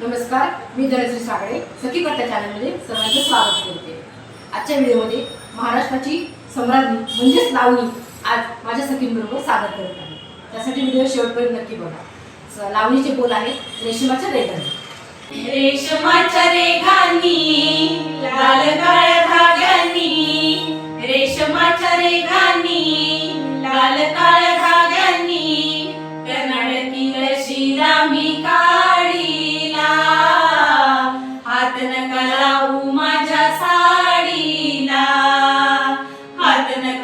नमस्कार मी धनश्री सागळे सखी कट्टा चॅनलमध्ये सर्वांचं स्वागत करते. आजच्या व्हिडिओमध्ये महाराष्ट्राची सम्राज्ञी म्हणजेच लावणी आज माझ्या सखींबरोबर सादर करत आहे. त्यासाठी व्हिडिओ शेवटपर्यंत नक्की बघा. लावणीचे बोल आहेत रेशमाच्या रेखांनी रेशमाच्या रेखांनी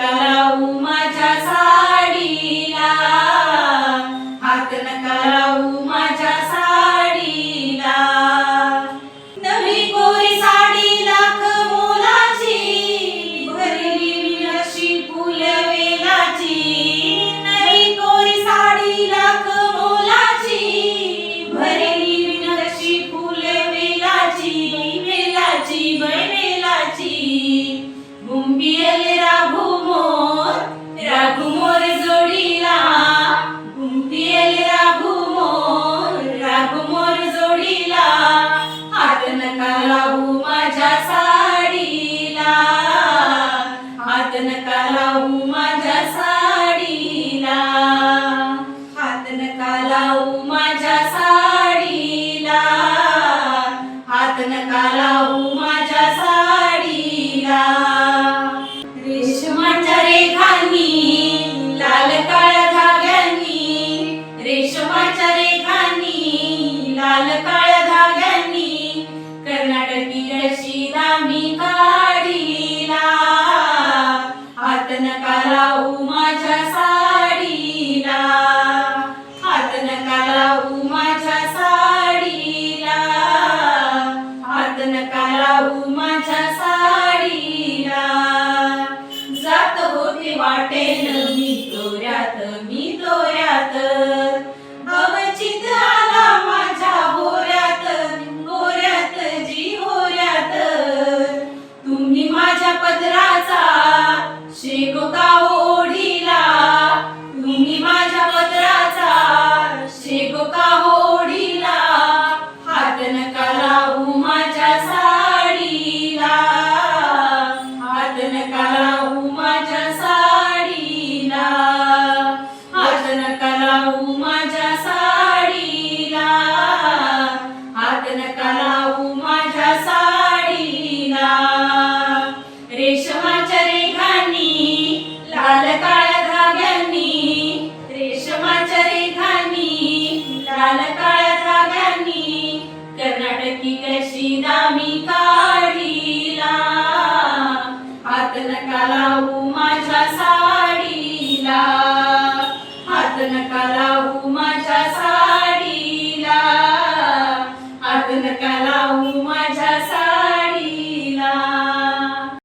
cada humano. लावू माझ्या साडीला. हात नका लावू माझ्या माझ्या साडीला. हात नका लावू माझ्या नामी काढीला. लावू माझ्या साडीला. आतन का लावू माझ्या साडीला. हात नका लावू माझ्या